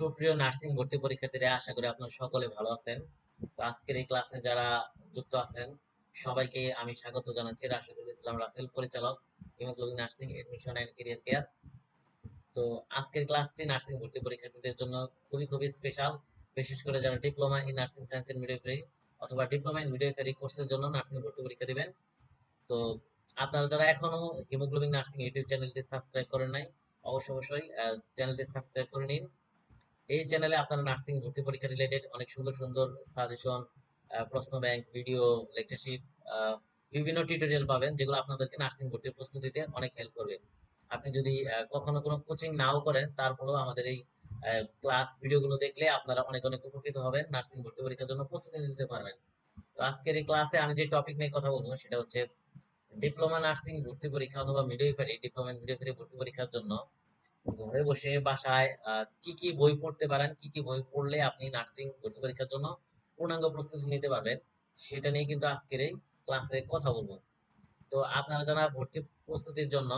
সুপ্রিয় নার্সিং ভর্তি পরীক্ষার্থীরা, আশা করি আপনারা সকলে ভালো আছেন। তো আজকের এই ক্লাসে যারা যুক্ত আছেন, সবাইকে আমি স্বাগত জানাচ্ছি রাশেদুল ইসলাম রাসেল, পরিচালক, haemoglobin nursing admission and career care. তো আজকের ক্লাসটি নার্সিং ভর্তি পরীক্ষার্থীদের জন্য খুবই খুবই স্পেশাল বিশেষ করে যারা diploma in nursing science and midwifery অথবা ডিপ্লোমা ইন মিডওয়াইফারি কোর্সের জন্য নার্সিং ভর্তি পরীক্ষা দিবেন। তো আপনারা যারা এখনও হিমোগ্লোবিন নার্সিং ইউটিউব চ্যানেলটি সাবস্ক্রাইব করেন নাই, অবশ্যই অবশ্যই চ্যানেলটি সাবস্ক্রাইব করে নিন। এই চ্যানেলে আপনারা নার্সিং ভর্তি পরীক্ষা রিলেটেড অনেক সুন্দর সুন্দর সাজেশন প্রশ্ন ব্যাংক ভিডিও লেকচারশিপ বিভিন্ন টিউটোরিয়াল পাবেন যেগুলো আপনাদেরকে নার্সিং ভর্তির প্রস্তুতিতে অনেক হেল্প করবে। আপনি যদি কখনো কোনো কোচিং নাও করেন, তারপরেও আমাদের এই ক্লাস ভিডিওগুলো দেখলে আপনারা অনেক অনেক উপকৃত হবেন নার্সিং ভর্তি পরীক্ষার জন্য প্রস্তুতি নিতে পারবেন। তো আজকের এই ক্লাসে আমি যে টপিক নিয়ে কথা বলব, সেটা হচ্ছে ডিপ্লোমা নার্সিং ভর্তি পরীক্ষা অথবা মিডওয়াইফারি ডিপ্লোমা মিডওয়াইফারি ভর্তি পরীক্ষার জন্য ঘরে বসে বাসায় কি কি বই পড়তে পারেন, কি কি বই পড়লে আপনি নার্সিং ভর্তি পরীক্ষার জন্য পূর্ণাঙ্গ প্রস্তুতি নিতে পারবেন, সেটা নিয়ে কিন্তু আজকের এই ক্লাসে কথা বলব। তো আপনারা যারা ভর্তি প্রস্তুতির জন্য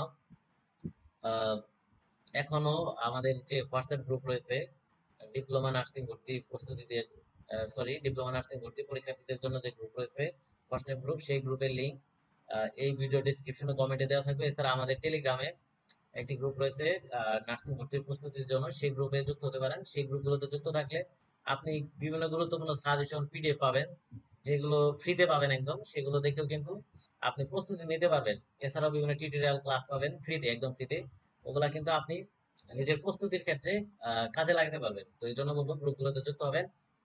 এখনও আমাদের যে হোয়াটসঅ্যাপ গ্রুপ রয়েছে ডিপ্লোমা নার্সিং ভর্তি প্রস্তুতিদের সরি ডিপ্লোমা নার্সিং ভর্তি পরীক্ষার্থীদের জন্য যে গ্রুপ রয়েছে হোয়াটসঅ্যাপ গ্রুপ সেই গ্রুপের লিংক এই ভিডিও ডিসক্রিপশনে কমেন্টে দেওয়া থাকবে। এছাড়া আমাদের টেলিগ্রামে একটি গ্রুপ রয়েছে নার্সিং ভর্তির প্রস্তুতির জন্য। সেই গ্রুপে যুক্ত হতে পারেন। সেই গ্রুপগুলোতে যুক্ত থাকলে আপনি বিভিন্ন গুরুত্বপূর্ণ সাজেশন পিডিএফ পাবেন, যেগুলো ফ্রিতে পাবেন একদম। সেগুলো দেখেও কিন্তু আপনি প্রস্তুতি নিতে পারবেন। এছাড়াও বিভিন্ন টিউটোরিয়াল ক্লাস পাবেন ফ্রিতে একদম ফ্রিতে ওগুলা কিন্তু আপনি নিজের প্রস্তুতির ক্ষেত্রে কাজে লাগাতে পারবেন। তো এই জন্য বলব গ্রুপগুলোতে যুক্ত হবেন।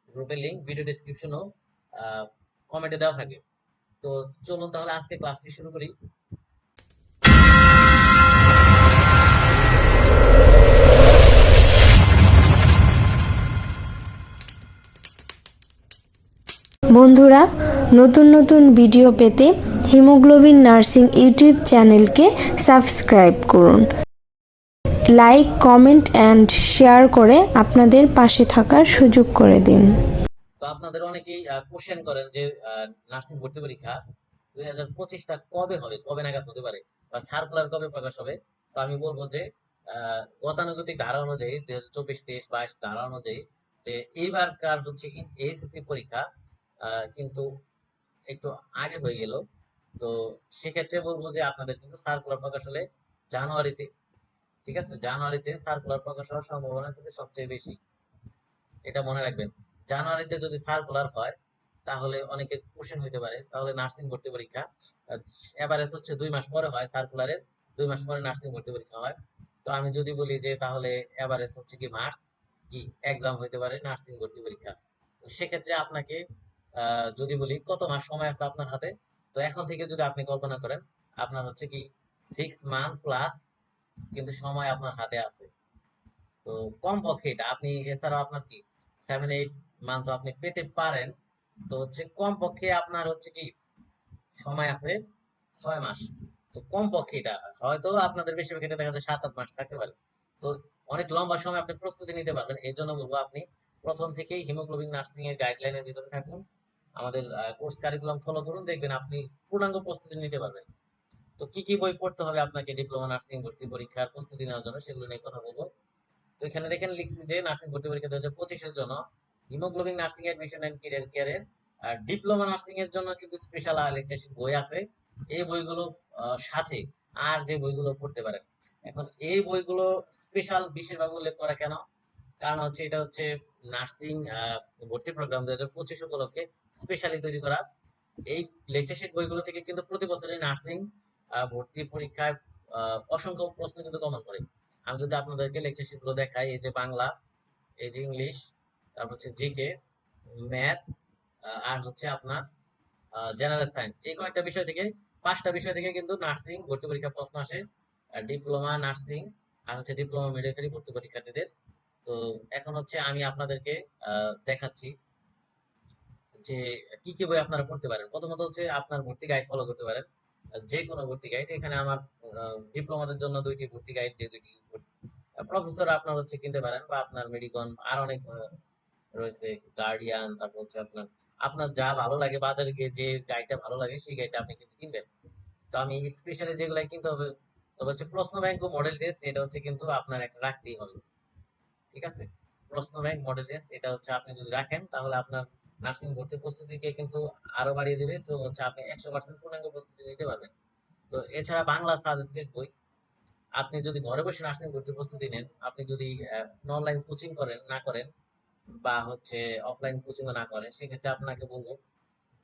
গ্রুপের লিংক ভিডিও ডিসক্রিপশনও কমেন্টে দেওয়া থাকে তো চলুন তাহলে আজকে ক্লাসটি শুরু করি। বন্ধুরা, নতুন নতুন ভিডিও পেতে হিমোগ্লোবিন নার্সিং ইউটিউব চ্যানেলকে সাবস্ক্রাইব করুন। লাইক, কমেন্ট অ্যান্ড শেয়ার করে আপনাদের পাশে থাকার সুযোগ করে দিন। তো আপনাদের অনেকেই কোশ্চেন করেন যে নার্সিং ভর্তি পরীক্ষা দুই হাজার পঁচিশটা কবে হবে? কবে নাগাদ হতে পারে? বা সার্কুলার কবে প্রকাশ হবে? তো আমি বলব যে গতানুগতিক ধারা অনুযায়ী দুই হাজার চব্বিশ, তেইশ, বাইশ ধারা অনুযায়ী যে এইবারকার হচ্ছে কি? এইচএসসি পরীক্ষা কিন্তু একটু আগে হয়ে গেল। তো সেক্ষেত্রে বলব যে আপনাদের কিন্তু সার্কুলার প্রকাশ হলে জানুয়ারিতে, ঠিক আছে? জানুয়ারিতে সার্কুলার প্রকাশ হওয়ার সম্ভাবনা কিন্তু সবচেয়ে বেশি। এটা মনে রাখবেন। জানুয়ারিতে যদি সার্কুলার হয়, তাহলে অনেকে কোশ্চেন হইতে পারে, তাহলে নার্সিং ভর্তি পরীক্ষা। এভারেজ হচ্ছে দুই মাস পরে হয় সার্কুলারের দুই মাস পরে নার্সিং ভর্তি পরীক্ষা হয়। তো আমি যদি বলি যে তাহলে এভারেজ হচ্ছে কি মার্চ, কি এক্সাম হইতে পারে নার্সিং ভর্তি পরীক্ষা। সেক্ষেত্রে আপনাকে যদি বলি কত মাস সময় আছে আপনার হাতে? তো এখন থেকে যদি আপনি কল্পনা করেন, আপনার হচ্ছে কি সিক্স মান্থ প্লাস কিন্তু সময় আপনার হাতে আছে। তো কম পক্ষে এটা আপনি, এছাড়াও আপনার কি সেভেন এইট মান্থ আপনি পেতে পারেন। তো হচ্ছে কম পক্ষে আপনার হচ্ছে কি সময় আছে ছয় মাস। তো কম পক্ষে এটা, হয়তো আপনাদের বেশিরভাগ ক্ষেত্রে দেখা যায় সাত, আট মাস থাকতে পারে। তো অনেক লম্বা সময় আপনি প্রস্তুতি নিতে পারবেন। এই জন্য বলব আপনি প্রথম থেকেই হিমোগ্লোবিন নার্সিং এর গাইডলাইনের ভিতরে থাকুন। আমাদের কোর্স কারিকুলাম ফলো করুন, দেখবেন আপনি পূর্ণাঙ্গ প্রস্তুতি নিতে পারবেন। তো কি কি বই পড়তে হবে আপনাকে ডিপ্লোমা নার্সিং ভর্তি পরীক্ষার প্রস্তুতি নেওয়ার জন্য সেগুলো নিয়ে কথা বলব। তো এখানে দেখেন লিখছি যে নার্সিং ভর্তি পরীক্ষা দু হাজার পঁচিশের জন্য haemoglobin nursing admission and career কেয়ারের আর ডিপ্লোমা নার্সিং এর জন্য কিন্তু স্পেশাল লেকচারশিপ বই আছে। এই বইগুলো সাথে আর যে বইগুলো পড়তে পারেন। এখন এই বইগুলো স্পেশাল বিশেষভাবে উল্লেখ করা কেন? কারণ হচ্ছে এটা হচ্ছে নার্সিং ভর্তি প্রোগ্রাম দু হাজার পঁচিশ উপলক্ষে স্পেশালি তৈরি করা। এই লেকচারশিট বইগুলো থেকে কিন্তু প্রতি বছরই নার্সিং ভর্তি পরীক্ষায় অসংখ্য প্রশ্ন কিন্তু কমন করে। আমি যদি আপনাদেরকে লেকচারশিটগুলো দেখাই, এই যে বাংলা, এই যে ইংলিশ, তারপর হচ্ছে জিকে, ম্যাথ আর হচ্ছে আপনার জেনারেল সায়েন্স এই কয়েকটা বিষয় থেকে, পাঁচটা বিষয় থেকে কিন্তু নার্সিং, ভর্তি পরীক্ষা প্রশ্ন আসে ডিপ্লোমা নার্সিং, আর হচ্ছে ডিপ্লোমা মেডিকেল ভর্তি পরীক্ষার্থীদের। তো এখন হচ্ছে আমি আপনাদেরকে দেখাচ্ছি যে কি কি বই আপনারা পড়তে পারেন। প্রথমত হচ্ছে আপনার ভর্তি গাইড ফলো করতে পারেন। যে কোনো ভর্তি গাইড এখানে আমার ডিপ্লোমাদের জন্য দুইটি ভর্তি গাইড যে দুইটি প্রফেসর আপনার হচ্ছে কিনতে পারেন বা আপনার মেডিকন আর অনেক রয়েছে গার্ডিয়ান তারপর হচ্ছে আপনার আপনার যা ভালো লাগে, বাজারে গিয়ে যে গাইডটা ভালো লাগে, সেই গাইডটা আপনি কিন্তু কিনবেন। তো আমি স্পেশালি যেগুলো কিনতে হবে, তবে হচ্ছে প্রশ্ন ব্যাংক ও মডেল টেস্ট এটা হচ্ছে কিন্তু আপনার একটা রাখতেই হবে। ঠিক আছে? প্রশ্ন ব্যাংক মডেল টেস্ট এটা হচ্ছে আপনি যদি রাখেন, তাহলে আপনার নার্সিং ভর্তি প্রস্তুতিকে কিন্তু আরও বাড়িয়ে দিবে। তো হচ্ছে আপনি একশো পার্সেন্ট পূর্ণাঙ্গ প্রস্তুতি নিতে পারবেন। তো এছাড়া বাংলা সাজেস্টেড বই, আপনি যদি ঘরে বসে নার্সিং ভর্তি প্রস্তুতি নেন, আপনি যদি অনলাইন কোচিং করেন, না করেন, বা হচ্ছে অফলাইন কোচিং না করেন, সেক্ষেত্রে আপনাকে বলব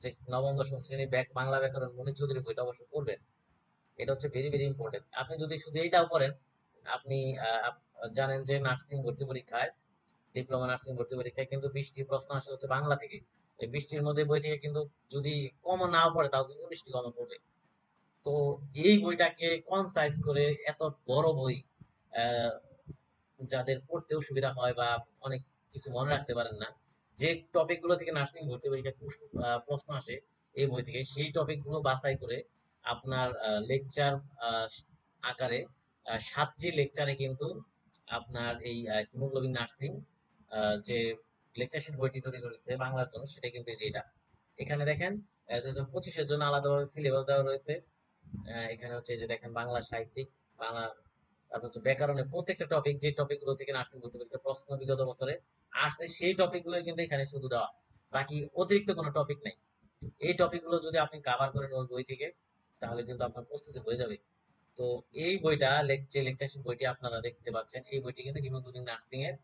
যে নবম, দশম শ্রেণি ব্যাক, বাংলা ব্যাকরণ মনি চৌধুরী বইটা অবশ্যই পড়বেন। এটা হচ্ছে ভেরি ভেরি ইম্পর্টেন্ট আপনি যদি শুধু এইটাও পড়েন আপনি জানেন যে নার্সিং ভর্তি পরীক্ষায় ডিপ্লোমা নার্সিং ভর্তি পরীক্ষায় কিন্তু বিশটি প্রশ্ন আসে হচ্ছে বাংলা থেকে। এই বৃষ্টির মধ্যে বই থেকে কিন্তু যদি কমন নাও পড়ে তাও কিন্তু বৃষ্টি কমন পড়বে। তো এই বইটাকে কনসাইজ করে এত বড় বই যাদের পড়তেও সুবিধা হয় বা অনেক কিছু মনে রাখতে পারেন না যে টপিকগুলো থেকে নার্সিং ভর্তি আহ, প্রশ্ন আসে এই বই থেকে সেই টপিকগুলো বাছাই করে আপনার লেকচার আকারে সাতটি লেকচারে কিন্তু আপনার এই হিমোগ্লোবিন নার্সিং যে লেকচারশিট বইটি তৈরি করেছে বাংলার জন্য, সেটা কিন্তু এটা। এখানে দেখেন দু হাজার পঁচিশের জন্য আলাদাভাবে সিলেবাস দেওয়া রয়েছে। এখানে হচ্ছে যে দেখেন, বাংলা সাহিত্যিক, বাংলা, তারপর হচ্ছে ব্যাকরণের প্রত্যেকটা টপিক যে টপিকগুলো থেকে নার্সিং ভর্তি পরীক্ষার প্রশ্ন বিগত বছরে আসছে, সেই টপিকগুলো কিন্তু এখানে শুধু দেওয়া। বাকি অতিরিক্ত কোনো টপিক নেই। এই টপিকগুলো যদি আপনি কভার করেন ওই বই থেকে, তাহলে কিন্তু আপনার প্রস্তুতি হয়ে যাবে। তো এই বইটা যে লেকচারশিপ বইটি আপনারা দেখতে পাচ্ছেন, এই বইটি কিন্তু হিমোগ্লোবিন নার্সিং এর।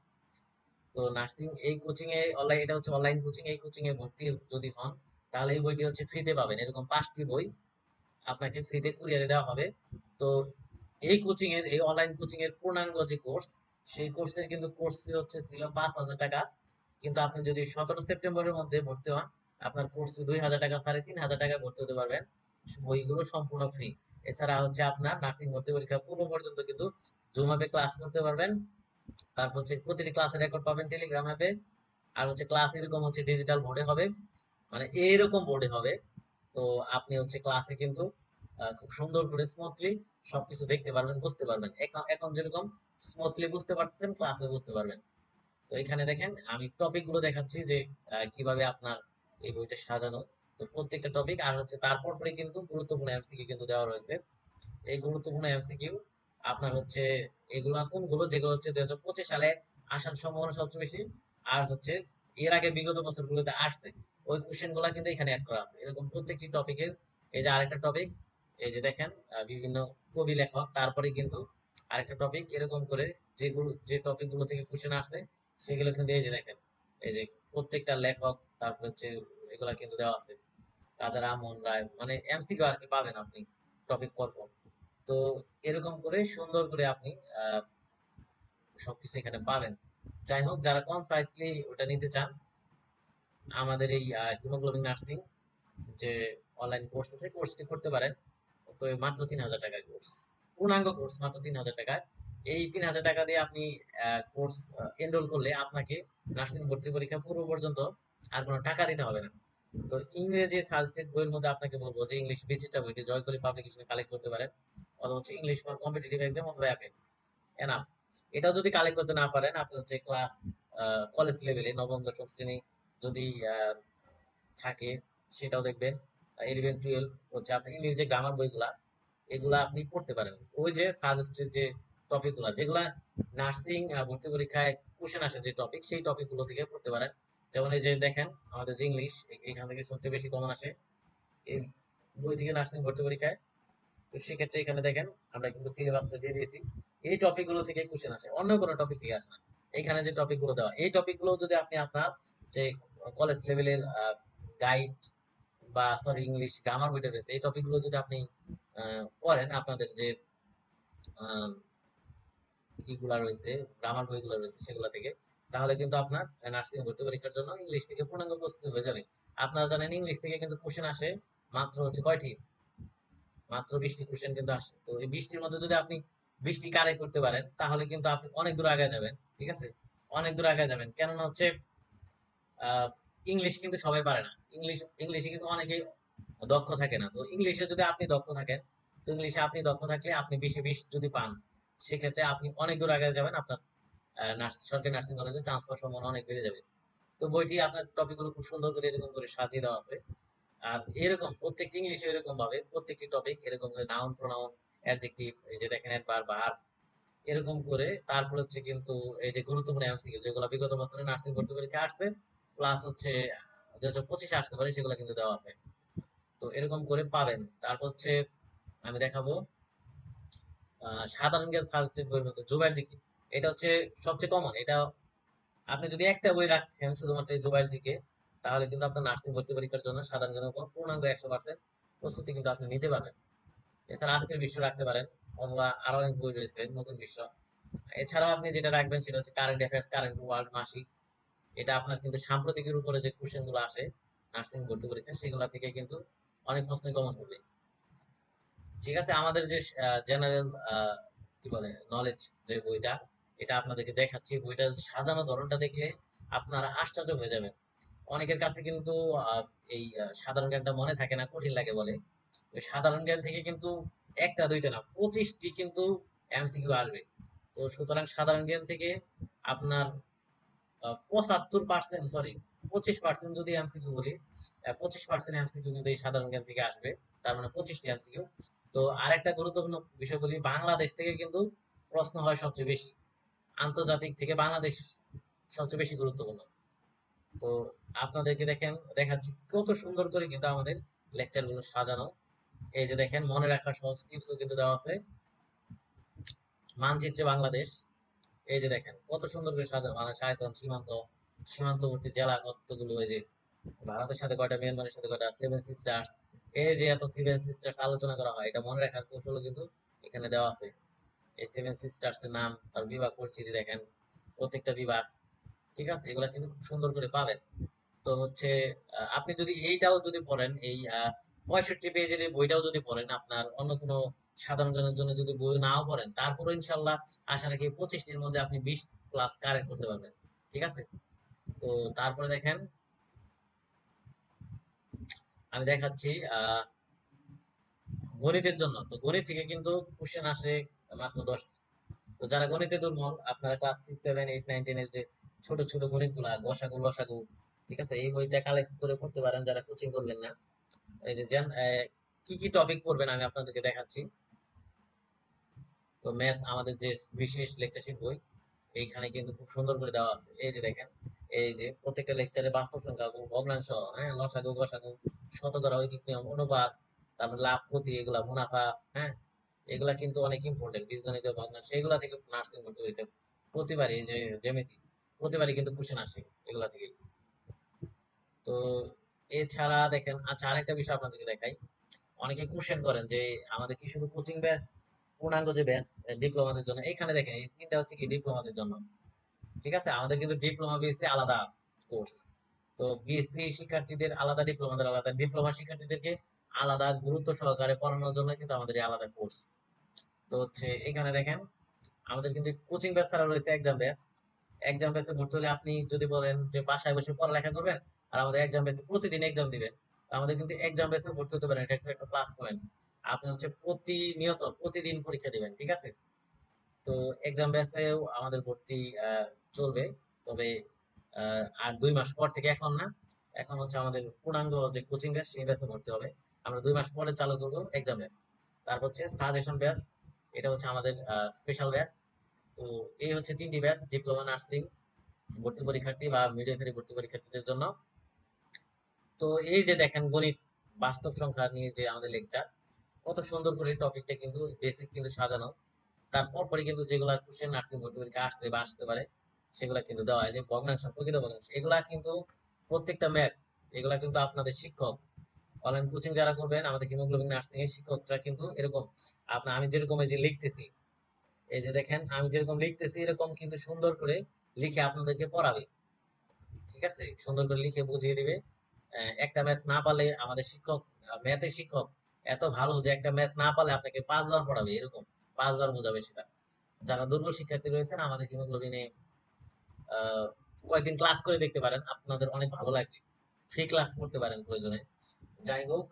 তো নার্সিং এই কোচিং এ অনলাইন এটা হচ্ছে অনলাইন কোচিং এই কোচিং এ ভর্তি যদি হন, তাহলে এই বইটি হচ্ছে ফ্রিতে পাবেন। এরকম পাঁচটি বই আপনাকে ফ্রিতে কুরিয়ারে দেওয়া হবে। তো এই কোচিং এর, এই অনলাইন কোচিং এর পূর্ণাঙ্গ যে কোর্স সেই কোর্সের কিন্তু কোর্স ফি হচ্ছে ছিল পাঁচ হাজার টাকা। কিন্তু আপনি যদি সতেরো সেপ্টেম্বরের মধ্যে ভর্তি হন, আপনার কোর্স দুই হাজার টাকা, সাড়ে তিন হাজার টাকা ভর্তি হতে পারবেন। বইগুলো সম্পূর্ণ ফ্রি এছাড়া হচ্ছে আপনার নার্সিং ভর্তি পরীক্ষা পূর্ব পর্যন্ত কিন্তু জুম অ্যাপে ক্লাস করতে পারবেন। তারপর হচ্ছে প্রতিটি ক্লাসের রেকর্ড পাবেন টেলিগ্রাম অ্যাপে। আর হচ্ছে ক্লাস এরকম হচ্ছে ডিজিটাল বোর্ডে হবে। মানে এইরকম বোর্ডে হবে। তো আপনি হচ্ছে ক্লাসে কিন্তু খুব সুন্দর করে স্মুথলি সবকিছু দেখতে পারবেন, বুঝতে পারবেন। এখন এখন যেরকম স্মুথলি বুঝতে পারতেছেন ক্লাসে বুঝতে পারবেন। তো এখানে দেখেন, আমি টপিকগুলো দেখাচ্ছি যে কীভাবে আপনার এই বইটা সাজানো। প্রত্যেকটা টপিক আর হচ্ছে তারপর পরে কিন্তু গুরুত্বপূর্ণ এমসিকিউ কিন্তু দেওয়া রয়েছে। এই গুরুত্বপূর্ণ এমসিকিউ আপনার হচ্ছে এগুলো কোনগুলো? যেগুলো হচ্ছে দুই হাজার পঁচিশ সালে আসার সম্ভাবনা সবচেয়ে বেশি, আর হচ্ছে এর আগে বিগত বছরগুলোতে আসছে, ওই কোশ্চেনগুলা কিন্তু এখানে অ্যাড করা আছে। এরকম প্রত্যেকটি টপিকের এই যে আরেকটা টপিক এই যে দেখেন বিভিন্ন কবি লেখক, তারপরে কিন্তু আরেকটা টপিক এরকম করে যেগুলো, যে টপিকগুলো থেকে কোশ্চেন আসছে, সেগুলো কিন্তু এই যে দেখেন, এই যে প্রত্যেকটা লেখক, তারপর হচ্ছে এগুলা কিন্তু দেওয়া আছে। রাজা রামমোহন রায় মানে এমসিকিউ আর কি পাবেন আপনি টপিক পর পর তো এরকম করে, সুন্দর করে আপনি সবকিছু এখানে পাবেন। যাই হোক, যারা কনসাইসলি ওটা নিতে চান, আমাদের এই হিমোগ্লোবিন নার্সিং যে অনলাইন কোর্স আছে কোর্সটি করতে পারেন। তো মাত্র তিন হাজার টাকায় কোর্স পূর্ণাঙ্গ কোর্স মাত্র তিন হাজার টাকায় এই তিন হাজার টাকা দিয়ে আপনি কোর্স এনরোল করলে আপনাকে নার্সিং ভর্তি পরীক্ষা পূর্ব পর্যন্ত আর কোনো টাকা দিতে হবে না। তো ইংরেজি সাজেস্টেড বইয়ের মধ্যে আপনাকে বলব যে ইংলিশ বিচিত্রা বইটি জয় করে পাবলিকেশনে কালেক্ট করতে পারেন। অথবা হচ্ছে ইংলিশ ফর কম্পিটিটিভ এক্সাম অথবা অ্যাপেক্স এনাফ এটাও যদি কালেক্ট করতে না পারেন, আপনি হচ্ছে ক্লাস কলেজ লেভেলে নবম, দশম শ্রেণি যদি থাকে, সেটাও দেখবেন। ইলেভেন টুয়েলভ হচ্ছে আপনি ইংলিশ যে গ্রামার বইগুলা, এগুলা আপনি পড়তে পারেন। ওই যে সাজেস্টেড যে টপিকগুলা, যেগুলা নার্সিং ভর্তি পরীক্ষায় কোশ্চেন আসে যে টপিক সেই টপিকগুলো থেকে পড়তে পারেন। যেমন এই যে দেখেন, আমাদের যে ইংলিশ এখান থেকে সবচেয়ে বেশি কমন আসে এই বই থেকে নার্সিং ভর্তি পরীক্ষায়। তো সেক্ষেত্রে এখানে দেখেন, আমরা কিন্তু সিলেবাসটা দিয়ে দিয়েছি। এই টপিকগুলো থেকে কোশ্চেন আসে, অন্য কোনো টপিক থেকে আসে না। এখানে যে টপিকগুলো দেওয়া, এই টপিকগুলো যদি আপনি আপনার যে কলেজ লেভেলের গাইড বা সরি ইংলিশ গ্রামার বইটা রয়েছে, এই টপিকগুলো যদি আপনি পড়েন, আপনাদের যে ইগুলা রয়েছে গ্রামার বইগুলো রয়েছে সেগুলো থেকে তাহলে কিন্তু আপনার নার্সিং ভর্তি পরীক্ষার জন্য ইংলিশ থেকে পূর্ণাঙ্গ প্রস্তুতি হয়ে যাবে। আপনারা জানেন ইংলিশ থেকে কিন্তু কোশ্চেন আসে মাত্র হচ্ছে কয়টি? মাত্র বিশটি কোশ্চেন কিন্তু আসে। তো এই বৃষ্টির মধ্যে যদি আপনি বৃষ্টি কারেক্ট করতে পারেন, তাহলে কিন্তু আপনি অনেক দূর আগে যাবেন, ঠিক আছে? অনেক দূর আগে যাবেন। কেননা হচ্ছে ইংলিশ কিন্তু সবাই পারে না। ইংলিশ ইংলিশে কিন্তু অনেকেই দক্ষ থাকে না। তো ইংলিশে যদি আপনি দক্ষ থাকেন, তো ইংলিশে আপনি দক্ষ থাকলে আপনি বিশে বিশ যদি পান, সেক্ষেত্রে আপনি অনেক দূর আগে যাবেন আপনার সরকারি নার্সিং কলেজে চান্স পাওয়ার সম্ভাবনা অনেক বেড়ে যাবে। তো বইটি আপনার টপিকগুলো খুব সুন্দর করে এরকম করে সাজিয়ে দেওয়া আছে। আর এরকম প্রত্যেকটি ইংলিশে এরকম ভাবে প্রত্যেকটি টপিক এরকম করে নাউন প্রোনাউন অ্যাডজেক্টিভ এই যে দেখেন অ্যাডভার্ব ভার্ব এরকম করে তারপর হচ্ছে কিন্তু এই যে গুরুত্বপূর্ণ এমসিকিউ যেগুলো বিগত বছরে নার্সিং ভর্তি পরীক্ষা আসছে প্লাস হচ্ছে দুই হাজার পঁচিশে আসতে পারে সেগুলো কিন্তু দেওয়া আছে। তো এরকম করে পাবেন। তারপর হচ্ছে আমি দেখাবো সাধারণ জ্ঞান সাজেস্টেড বইয়ের মধ্যে জুবাইর জিকে এটা হচ্ছে সবচেয়ে কমন এটা আপনি যদি একটা বই রাখেন শুধুমাত্র এই জুবাইর তাহলে কিন্তু আপনার নার্সিং ভর্তি পরীক্ষার জন্য সাধারণ উপর পূর্ণাঙ্গ একশো পার্সেন্ট প্রস্তুতি কিন্তু আপনি নিতে পারবেন। এছাড়া আজকের বিশ্ব রাখতে পারেন, অথবা আরও অনেক বই রয়েছে নতুন বিশ্ব। এছাড়াও আপনি যেটা রাখবেন সেটা হচ্ছে কারেন্ট অ্যাফেয়ার্স কারেন্ট ওয়ার্ল্ড মাসিক। এটা আপনার কিন্তু সাম্প্রতিকের উপরে যে কোশ্চেনগুলো আসে নার্সিং ভর্তি পরীক্ষা, সেগুলো থেকে কিন্তু অনেক প্রশ্ন কমন হবে ঠিক আছে, আমাদের যে জেনারেল কি বলে নলেজ যে বইটা এটা আপনাদেরকে দেখাচ্ছি। বইটা সাজানো ধরনটা দেখলে আপনারা আশ্চর্য হয়ে যাবেন। অনেকের কাছে কিন্তু এই সাধারণ জ্ঞানটা মনে থাকে না, কঠিন লাগে বলে। সাধারণ জ্ঞান থেকে কিন্তু একটা, দুইটা না, পঁচিশটি কিন্তু এমসিকিউ আসবে। তো সুতরাং সাধারণ জ্ঞান থেকে আপনার পঁচাত্তর পার্সেন্ট সরি পঁচিশ পার্সেন্ট যদি এমসিকিউ বলি পঁচিশ পার্সেন্ট এমসিকিউ কিন্তু এই সাধারণ জ্ঞান থেকে আসবে। তার মানে পঁচিশটি এমসিকিউ। তো আরেকটা গুরুত্বপূর্ণ বিষয় বলি, বাংলাদেশ থেকে কিন্তু প্রশ্ন হয় সবচেয়ে বেশি। আন্তর্জাতিক থেকে বাংলাদেশ সবচেয়ে বেশি গুরুত্বপূর্ণ। তো আপনাদেরকে দেখেন, দেখাচ্ছি কত সুন্দর করে কিন্তু আমাদের লেকচারগুলো সাজানো। এই যে দেখেন, মনে রাখা সহজ টিপসও কিন্তু দেওয়া আছে। মানচিত্রে বাংলাদেশ। এই যে দেখেন, কত সুন্দর করে সাজানো। মানে আয়তন সীমান্ত, সীমান্তবর্তী জেলা কতগুলো এই যে, ভারতের সাথে কয়টা, মিয়ানমারের সাথে কয়টা সেভেন সিস্টার্স এই যে এত সেভেন সিস্টার্স আলোচনা করা হয়, এটা মনে রাখার কৌশল কিন্তু এখানে দেওয়া আছে। সেভেন সিস্টার্স এর নাম, তার বিভাগ পরিচিতি দেখেন, প্রত্যেকটা বিভাগ ঠিক আছে? এগুলা কিন্তু খুব সুন্দর করে পাবেন। তো হচ্ছে আপনি যদি এইটাও যদি পড়েন, এই পঁয়ষট্টি পেজের এই বইটাও যদি পড়েন, আপনার অন্য কোনো সাধারণ জ্ঞানের জন্য যদি বই নাও পড়েন তারপরে ইনশাল্লাহ আশা রাখি পঁচিশটির মধ্যে আপনি বিশ ক্লাস কারেক্ট করতে পারবেন, ঠিক আছে? তো তারপরে দেখেন, আমি দেখাচ্ছি গণিতের জন্য। তো গণিত থেকে কিন্তু কোশ্চেন আসে মাত্র দশটি তো যারা গণিতে দুর্বল, আপনারা class six seven eight nine টেনের যে ছোট ছোট গণিতগুলা গসাগু, লসাগু, ঠিক আছে? এই বইটা কালেক্ট করে পড়তে পারেন, যারা কোচিং করবেন না। এই যে জেন কি কি টপিক পড়বেন আমি আপনাদেরকে দেখাচ্ছি। তো ম্যাথ আমাদের যে বিশেষ লেকচারশিট বই, এইখানে কিন্তু খুব সুন্দর করে দেওয়া আছে। এই যে দেখেন, এই যে প্রত্যেকটা লেকচারে বাস্তব সংখ্যা ভগ্নাংশ হ্যাঁ লসাগু, গসাগু, শতকরা ঐকিক নিয়ম, অনুপাত, তারপর লাভ ক্ষতি, এগুলা মুনাফা হ্যাঁ এগুলা কিন্তু অনেক ইম্পর্টেন্ট বীজগণিত ভগ্নাংশ এগুলা থেকে নার্সিং ভর্তি পরীক্ষা প্রতিবারই যে জ্যামিতি, প্রতিবারই কিন্তু কোশ্চেন আসে এগুলা থেকে। তো এছাড়া দেখেন আচ্ছা আরেকটা বিষয় আপনাদেরকে দেখাই। অনেকে কোশ্চেন করেন যে আমাদের কি শুধু কোচিং ব্যাচ পূর্ণাঙ্গ যে ব্যাচ ডিপ্লোমাদের জন্য? এখানে দেখেন, এই তিনটা হচ্ছে কি ডিপ্লোমাদের জন্য। ঠিক আছে? আমাদের কিন্তু ডিপ্লোমা বিএসসি আলাদা কোর্স তো বিএসসি শিক্ষার্থীদের আলাদা ডিপ্লোমাদের আলাদা ডিপ্লোমা শিক্ষার্থীদেরকে আলাদা গুরুত্ব সহকারে পড়ানোর জন্য কিন্তু আমাদের আলাদা কোর্স তো হচ্ছে এখানে দেখেন, আমাদের কিন্তু কোচিং ব্যাচ ছাড়া রয়েছে এক্সাম ব্যাচ এক্সাম ব্যাচে ভর্তি হলে আপনি যদি বলেন যে বাসায় বসে পড়ালেখা করবেন, আর আমাদের এক্সাম ব্যাচে প্রতিদিন এক্সাম দিবেন আমাদের কিন্তু এক্সাম ব্যাচে ভর্তি হতে পারেন, এটা একটা প্লাস পয়েন্ট আপনি হচ্ছে প্রতিনিয়ত প্রতিদিন পরীক্ষা দিবেন, ঠিক আছে? তো এক্সাম ব্যাচেও আমাদের ভর্তি চলবে, তবে আর দুই মাস পর থেকে এখন না, এখন হচ্ছে আমাদের পূর্ণাঙ্গ যে কোচিং ব্যাচ সেই ব্যাচে ভর্তি হবে। আমরা দুই মাস পরে চালু করব এক্সাম ব্যাচ তারপর হচ্ছে সাজেশন ব্যাচ এটা হচ্ছে আমাদের স্পেশাল ব্যাচ তো এই হচ্ছে তিনটি ব্যাচ ডিপ্লোমা নার্সিং ভর্তি পরীক্ষার্থী বা মিডিয়াফারি ভর্তি পরীক্ষার্থীদের জন্য। তো এই যে দেখেন গণিত, বাস্তব সংখ্যা নিয়ে যে আমাদের লেকচার কত সুন্দর করে টপিকটা কিন্তু বেসিক কিন্তু সাজানো। তারপর পরে কিন্তু যেগুলা কোশ্চেন নার্সিং ভর্তি পরীক্ষা আসতে বা আসতে পারে, সেগুলা কিন্তু দেওয়া হয়। যে ভগ্নাংশ, প্রকৃত ভগ্নাংশ, এগুলা কিন্তু প্রত্যেকটা ম্যাথ এগুলা কিন্তু আপনাদের শিক্ষক অনলাইন কোচিং যারা করবেন, আমাদের হিমোগ্লোবিন নার্সিং এর শিক্ষকরা কিন্তু এরকম, আপনার আমি যেরকম এই যে লিখতেছি, এই যে দেখেন, আমি যেরকম লিখতেছি, এরকম কিন্তু সুন্দর করে লিখে আপনাদেরকে পড়াবে। ঠিক আছে? সুন্দর করে লিখে বুঝিয়ে দিবে। একটা ম্যাথ না পারলে আমাদের শিক্ষক ম্যাথের শিক্ষক এত ভালো যে একটা ম্যাথ না পারলে আপনাকে পাঁচবার পড়াবে, এরকম পাঁচবার বোঝাবে সেটা। যারা দুর্বল শিক্ষার্থী রয়েছেন, আমাদের হিমোগ্লোবিনে কয়েকদিন ক্লাস করে দেখতে পারেন, আপনাদের অনেক ভালো লাগবে। ফ্রি ক্লাস করতে পারেন প্রয়োজনে। যাই হোক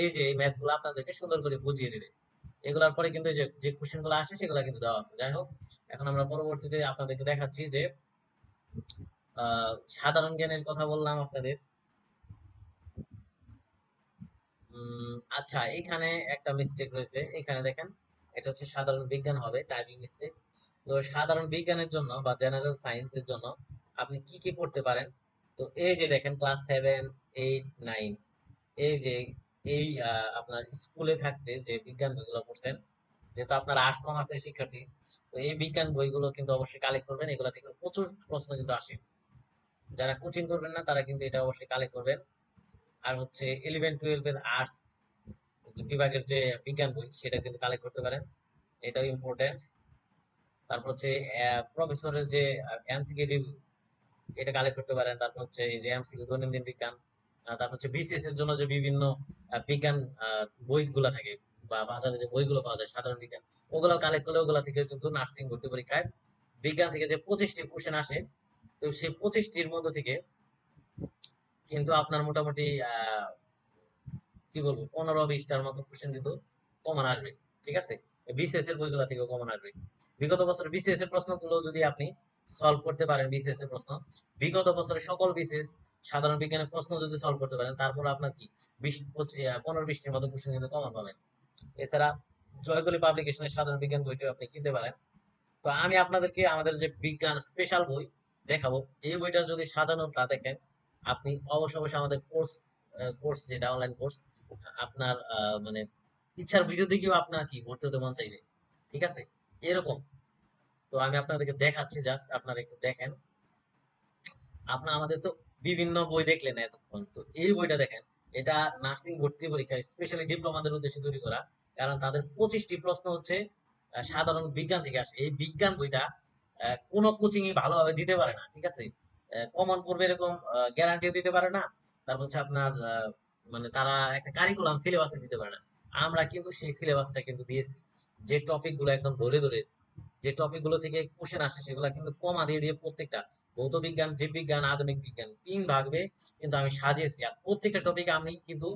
এই যে এই ম্যাথগুলো আপনাদেরকে সুন্দর করে বুঝিয়ে দিবে। এগুলোর পরে কিন্তু যে যে কোশ্চেনগুলো আসে সেগুলো কিন্তু দেওয়া আছে। যাই হোক এখন আমরা পরবর্তীতে আপনাদেরকে দেখাচ্ছি যে সাধারণ জ্ঞানের কথা বললাম আপনাদের। আচ্ছা এখানে একটা মিস্টেক রয়েছে। এখানে দেখেন, এটা হচ্ছে সাধারণ বিজ্ঞান হবে টাইপিং মিস্টেক তো সাধারণ বিজ্ঞানের জন্য বা জেনারেল সায়েন্সের জন্য আপনি কি কি পড়তে পারেন? তো এই যে দেখেন ক্লাস সেভেন এইট নাইন এই যে, এই আপনার স্কুলে থাকতে যে বিজ্ঞান বইগুলো পড়ছেন, যেহেতু আপনার আর্টস কমার্সের শিক্ষার্থী, তো এই বিজ্ঞান বইগুলো কিন্তু অবশ্যই কালেক্ট করবেন। এগুলো থেকে প্রচুর প্রশ্ন কিন্তু আসে। যারা কোচিং করবেন না, তারা কিন্তু এটা অবশ্যই কালেক্ট করবেন। আর হচ্ছে ইলেভেন টুয়েলভ এর আর্টস বিভাগের যে বিজ্ঞান বই, সেটা কিন্তু কালেক্ট করতে পারেন। এটাও ইম্পর্টেন্ট তারপর হচ্ছে প্রফেসরের যে এমসিকিউ এটা কালেক্ট করতে পারেন। তারপর হচ্ছে এই যে এমসিকিউ, দৈনন্দিন বিজ্ঞান তারপর হচ্ছে বিসিএস এর জন্য যে বিভিন্ন বিজ্ঞান বইগুলো থাকে বা বাজারে যে বইগুলো পাওয়া যায়, সাধারণ বিজ্ঞান ওগুলো কালেক্ট করলে ওগুলো থেকে কিন্তু নার্সিং ভর্তি পরীক্ষায় বিজ্ঞান থেকে যে পঁচিশটি কোশ্চেন আসে, তো সেই পঁচিশটির মধ্যে থেকে কিন্তু আপনার মোটামুটি কি বলব, পনেরো বিশটার মতো কোশ্চেন কিন্তু কমন আসবে, ঠিক আছে? বিসিএস এর বইগুলো থেকে কমন আসবে। বিগত বছর বিসিএস এর প্রশ্নগুলো যদি আপনি সলভ করতে পারেন বিসিএস এর প্রশ্ন, বিগত বছরের সকল বিসিএস সাধারণ বিজ্ঞানের প্রশ্ন যদি সলভ করতে পারেন, তারপর আপনার কি? বিশ পনেরো বিশটির মতো কোশ্চেন কিন্তু কমন পাবেন। এছাড়া জয়কলি পাবলিকেশনের সাধারণ বিজ্ঞান বইটিও আপনি কিনতে পারেন। তো আমি আপনাদেরকে আমাদের যে বিজ্ঞান স্পেশাল বই দেখাবো, এই বইটা যদি সাজানোটা দেখেন, আপনি অবশ্যই অবশ্যই আমাদের কোর্স কোর্স যেটা অনলাইন কোর্স আপনার মানে ইচ্ছার বিরুদ্ধে দেখেও আপনার কি ভর্তি হতে মন চাইবে? ঠিক আছে? এরকম। তো আমি আপনাদেরকে দেখাচ্ছি জাস্ট আপনারা একটু দেখেন। আপনার আমাদের তো বিভিন্ন বই দেখলেন এতক্ষণ। তো এই বইটা দেখেন, এটা নার্সিং ভর্তি পরীক্ষা স্পেশালি ডিপ্লোমাদের উদ্দেশ্যে তৈরি করা। কারণ তাদের পঁচিশটি প্রশ্ন হচ্ছে সাধারণ বিজ্ঞান থেকে আসে। এই বিজ্ঞান বইটা কোনো কোচিং ভালোভাবে দিতে পারে না, ঠিক আছে? কমন করবে এরকম গ্যারান্টিও দিতে পারে না। তারপর হচ্ছে আপনার মানে তারা একটা কারিকুলাম সিলেবাসে দিতে পারে না। আমরা কিন্তু সেই সিলেবাসটা কিন্তু দিয়েছি। যে টপিকগুলো একদম ধরে ধরে, যে টপিকগুলো থেকে কোশ্চেন আসে, সেগুলো কিন্তু কমা দিয়ে দিয়ে প্রত্যেকটা ভৌত বিজ্ঞান জীববিজ্ঞান, আধুনিক বিজ্ঞান, তিন ভাগে কিন্তু আমি সাজিয়েছি। আর প্রত্যেকটা টপিক আমি কিন্তু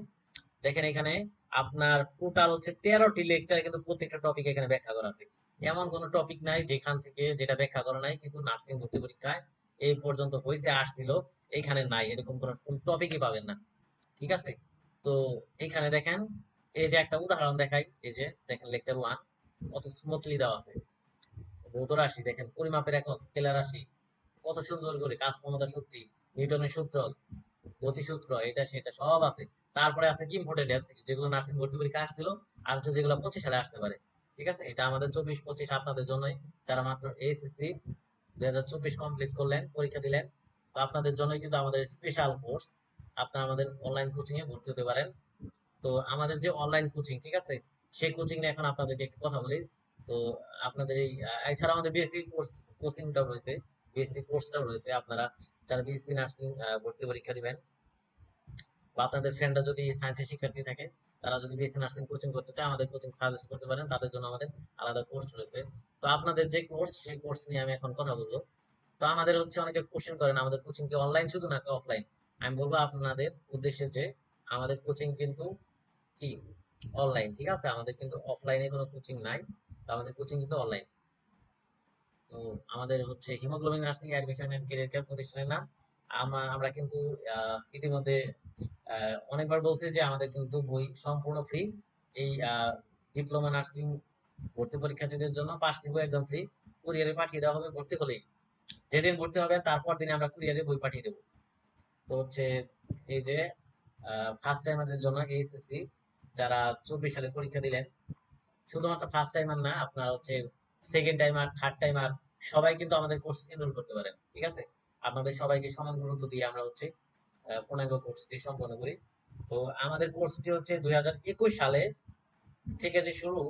দেখেন এখানে আপনার টোটাল হচ্ছে তেরোটি লেকচার কিন্তু প্রত্যেকটা টপিক এখানে ব্যাখ্যা করা আছে। এমন কোন টপিক নাই যেখান থেকে যেটা ব্যাখ্যা করা নাই কিন্তু নার্সিং ভর্তি পরীক্ষায় এই পর্যন্ত হয়েছে আসছিল, এখানে নাই, এরকম কোন টপিকই পাবেন না। ঠিক আছে? তো এখানে দেখেন, এই যে একটা উদাহরণ দেখাই, এই যে দেখেন লেকচার ওয়ান কত স্মুথলি দেওয়া আছে। ভৌত রাশি দেখেন, পরিমাপের একক স্কেলার রাশি। কত সুন্দর করে কাজ ক্ষমতা শক্তি, নিউটনের সূত্র গতি সূত্র এটা সেটা সব আছে। তারপরে আছে কি ইম্পর্টেন্ট এমসিকিউ যেগুলো নার্সিং ভর্তি পরীক্ষা আসছিল আর হচ্ছে যেগুলো পঁচিশ সালে আসতে পারে। ঠিক আছে? এটা আমাদের চব্বিশ পঁচিশ আপনাদের জন্যই। যারা মাত্র এইচএসসি দুই হাজার চব্বিশ কমপ্লিট করলেন, পরীক্ষা দিলেন, তো আপনাদের জন্যই কিন্তু আমাদের স্পেশাল কোর্স আপনারা আমাদের অনলাইন কোচিং এ ভর্তি হতে পারেন। তো আমাদের যে অনলাইন কোচিং ঠিক আছে? সেই কোচিং নিয়ে এখন আপনাদেরকে একটু কথা বলি। তো আপনাদের এই এছাড়া আমাদের বিএসসি কোর্স কোচিংটাও রয়েছে। বিএসসি কোর্সটাও রয়েছে, আপনারা যারা বিএসসি নার্সিং ভর্তি পরীক্ষা দিবেন বা আপনাদের ফ্রেন্ডরা যদি সায়েন্সের শিক্ষার্থী থাকে, তারা যদি বিএসসি নার্সিং কোচিং করতে চায়, আমাদের কোচিং সাজেস্ট করতে পারেন, তাদের জন্য আমাদের আলাদা কোর্স রয়েছে। তো আপনাদের যে কোর্স সেই কোর্স নিয়ে আমি এখন কথা বলব। তো আমাদের হচ্ছে অনেকে কোশ্চেন করেন, আমাদের কোচিং কি অনলাইন শুধু নাকি অফলাইন আমি বলব আপনাদের উদ্দেশ্যে যে আমাদের কোচিং কিন্তু কি? অনলাইন ঠিক আছে? আমাদের কিন্তু অফলাইনে কোনো কোচিং নাই। তো আমাদের কোচিং কিন্তু অনলাইন তো আমাদের হচ্ছে haemoglobin nursing admission and career care প্রতিষ্ঠানের নাম। আমরা কিন্তু ইতিমধ্যে অনেকবার বলছি যে আমাদের কিন্তু বই সম্পূর্ণ ফ্রি এই ডিপ্লোমা নার্সিং ভর্তি পরীক্ষার্থীদের জন্য পাঁচটি বই একদম ফ্রি কুরিয়ারে পাঠিয়ে দেওয়া হবে ভর্তি হলেই। যেদিন ভর্তি হবে তারপর দিনে আমরা কুরিয়ারে বই পাঠিয়ে দেবো। তো হচ্ছে এই যে ফার্স্ট টাইমারদের জন্য এইচএসসি যারা চব্বিশ সালে পরীক্ষা দিলেন, শুধুমাত্র ফার্স্ট টাইমার না, আপনার হচ্ছে সেকেন্ড টাইমার থার্ড টাইমার সবাই কিন্তু আমাদের কোর্স এনরোল করতে পারেন ঠিক আছে? আপনাদের সবাইকে সমান গুরুত্ব দিয়ে আমরা হচ্ছে পূর্ণাঙ্গ কোর্সটি সম্পন্ন করি। তো আমাদের কোর্সটি হচ্ছে দুই সালে থেকে যে শুরু,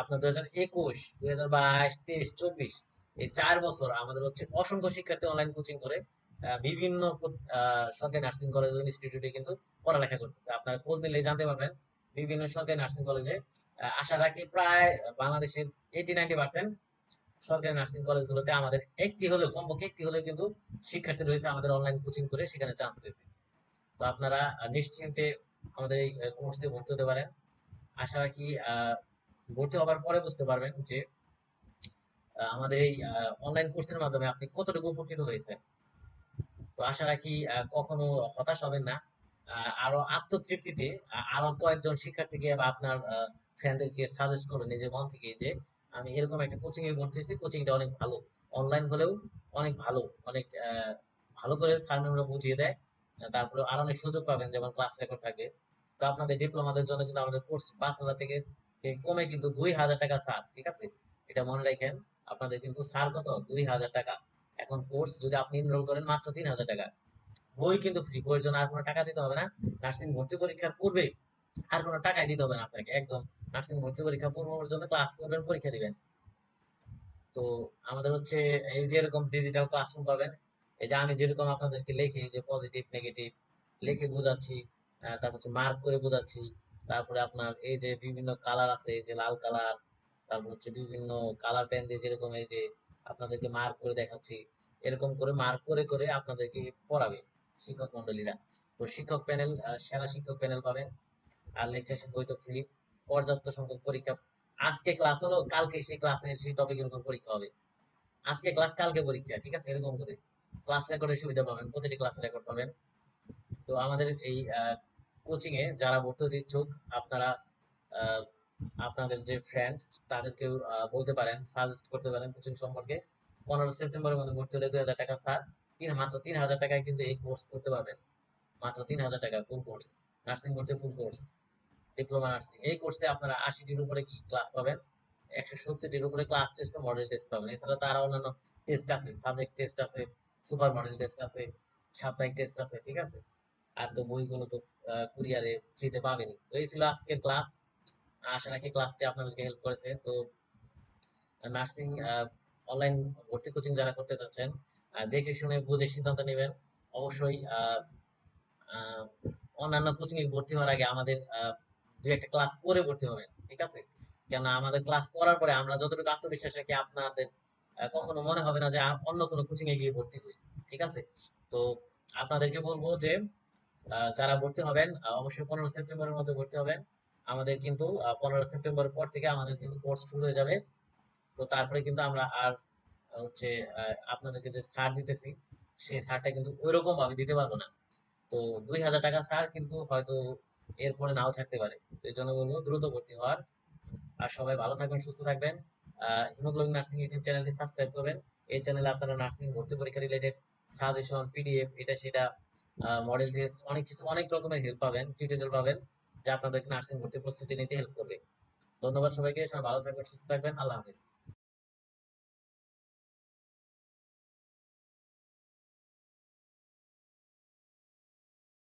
আপনার দুই হাজার একুশ, দুই হাজার বাইশ, তেইশ, চব্বিশ, এই চার বছর আমাদের হচ্ছে অসংখ্য শিক্ষার্থী অনলাইন কোচিং করে বিভিন্ন সরকারি নার্সিং কলেজ ইনস্টিটিউটে কিন্তু পড়ালেখা করতেছে। আপনারা খোঁজ নিলে জানতে পারবেন বিভিন্ন সরকারি নার্সিং কলেজে আশা রাখি প্রায় বাংলাদেশের এইটি নাইনটি পার্সেন্ট সরকারি নার্সিং কলেজগুলোতে আমাদের একটি হলেও, কমপক্ষে একটি হলেও কিন্তু শিক্ষার্থী রয়েছে আমাদের অনলাইন কোচিং করে সেখানে চান্স রয়েছে। তো আপনারা নিশ্চিন্তে আমাদের এই কোর্সে ভর্তি হতে পারেন। আশা রাখি ভর্তি হবার পরে বুঝতে পারবেন যে আমাদের এই অনলাইন কোর্সের মাধ্যমে আপনি কতটুকু উপকৃত হয়েছেন। তো আশা রাখি কখনো হতাশ হবেন না। আরও আত্মতৃপ্তিতে আরও কয়েকজন শিক্ষার্থীকে বা আপনার ফ্রেন্ডদেরকে সাজেস্ট করবেন নিজের মন থেকে যে আমি এরকম একটা কোচিং এ ভর্তিছি কোচিংটা অনেক ভালো। অনলাইন হলেও অনেক ভালো অনেক ভালো করে স্যার ম্যামরা বুঝিয়ে দেয়। তারপরে আর অনেক সুযোগ পাবেন যেমন ক্লাস রেকর্ড থাকে। তো আপনাদের ডিপ্লোমাদের জন্য কিন্তু আমাদের কোর্স পাঁচ হাজার থেকে কমে কিন্তু দুই হাজার টাকা স্যার ঠিক আছে? এটা মনে রাখেন, আপনাদের কিন্তু স্যার কত? দুই হাজার টাকা। এখন কোর্স যদি আপনি এনরোল করেন মাত্র তিন হাজার টাকা। বই কিন্তু ফ্রি বইয়ের জন্য আর কোনো টাকা দিতে হবে না। নার্সিং ভর্তি পরীক্ষার পূর্বে আর কোনো টাকাই দিতে হবে না আপনাকে, একদম। নার্সিং ভর্তি পরীক্ষা পূর্ব পর্যন্ত ক্লাস করবেন, পরীক্ষা দিবেন। তো আমাদের হচ্ছে এই যে এরকম ডিজিটাল ক্লাসরুম পাবেন, এই যে আমি যেরকম আপনাদেরকে লিখে যে পজিটিভ নেগেটিভ লিখে বোঝাচ্ছি তারপর হচ্ছে মার্ক করে বোঝাচ্ছি, তারপরে আপনার এই যে বিভিন্ন কালার আছে, এই যে লাল কালার তারপর হচ্ছে বিভিন্ন কালার পেন দিয়ে যেরকম এই যে আপনাদেরকে মার্ক করে দেখাচ্ছি, এরকম করে মার্ক করে করে আপনাদেরকে পড়াবে। শিক্ষক মন্ডলীরা। তো শিক্ষক প্যানেল সেরা শিক্ষক প্যানেল পাবেন। আর লেকচার বই তো ফ্রি পর্যাপ্ত সংখ্যক পরীক্ষা। আজকে ক্লাস হলো, কালকে সেই ক্লাসের সেই টপিকের উপর পরীক্ষা হবে। আজকে ক্লাস কালকে পরীক্ষা, ঠিক আছে? এরকম করে। ক্লাস রেকর্ডের সুবিধা পাবেন, প্রতিটি ক্লাস রেকর্ড পাবেন। তো আমাদের এই কোচিং এ যারা ভর্তি হতে ইচ্ছুক আপনারা আপনাদের যে ফ্রেন্ড তাদেরকে বলতে পারেন সাজেস্ট করতে পারেন কোচিং সম্পর্কে। পনেরো সেপ্টেম্বরের মধ্যে ভর্তি হলে দুই হাজার টাকা স্যার তিন মাত্র তিন হাজার টাকায় কিন্তু এই কোর্স করতে পারবেন। মাত্র তিন হাজার টাকা ফুল কোর্স নার্সিং ভর্তি ফুল কোর্স ডিপ্লোমা নার্সিং এই কোর্সে আপনারা আশিটির উপরে কি ক্লাস পাবেন? একশো সত্তরটির উপরে ক্লাস টেস্ট মডেল টেস্ট পাবেন। এছাড়া তারা অন্যান্য টেস্ট আছে। সাবজেক্ট টেস্ট আছে সুপার মডেল টেস্ট আছে, সাপ্তাহিক টেস্ট আছে, ঠিক আছে? আর তো বইগুলো তো কুরিয়ারে ফ্রিতে পাবেনই। তো এই ছিল আজকের ক্লাস আশা রাখি ক্লাসটি আপনাদেরকে হেল্প করেছে। তো নার্সিং অনলাইন ভর্তি কোচিং যারা করতে চাচ্ছেন দেখে শুনে বুঝে সিদ্ধান্ত নেবেন। অবশ্যই অন্যান্য কোচিং এ ভর্তি হওয়ার আগে আমাদের দু একটা ক্লাস করে ভর্তি হবেন, ঠিক আছে? কেন আমাদের ক্লাস করার পরে আমরা যতটুকু আত্মবিশ্বাস রাখি, আপনাদের কখনো মনে হবে না যে অন্য কোনো কোচিং এ গিয়ে ভর্তি হই, ঠিক আছে? তো আপনাদেরকে বলব যে যারা ভর্তি হবেন অবশ্যই পনেরো সেপ্টেম্বরের মধ্যে ভর্তি হবেন। আমাদের কিন্তু পনেরো সেপ্টেম্বরের পর থেকে আমাদের কিন্তু কোর্স শুরু হয়ে যাবে। তো তারপরে কিন্তু আমরা আর হচ্ছে আপনাদেরকে যে ছাড় দিতেছি, সেই ছাড়টা কিন্তু ওইরকম ভাবে দিতে পারব না। তো দুই হাজার টাকা ছাড় কিন্তু হয়তো এরপরে নাও থাকতে পারে। এই জন্য বলব দ্রুত ভর্তি হওয়ার। আর সবাই ভালো থাকবেন, সুস্থ থাকবেন। হিমোগ্লোবিন নার্সিং ইউটিউব চ্যানেলটি সাবস্ক্রাইব করবেন। এই চ্যানেলে আপনারা নার্সিং, ভর্তি পরীক্ষা রিলেটেড সাজেশন, পিডিএফ, এটা সেটা মডেল টেস্ট, অনেক কিছু, অনেক রকমের হেল্প পাবেন টিউটোরিয়াল পাবেন, যা আপনাদেরকে নার্সিং, ভর্তি প্রস্তুতি নিতে হেল্প করবে। ধন্যবাদ সবাইকে, সবাই ভালো থাকবেন, সুস্থ থাকবেন। আল্লাহ হাফেজ।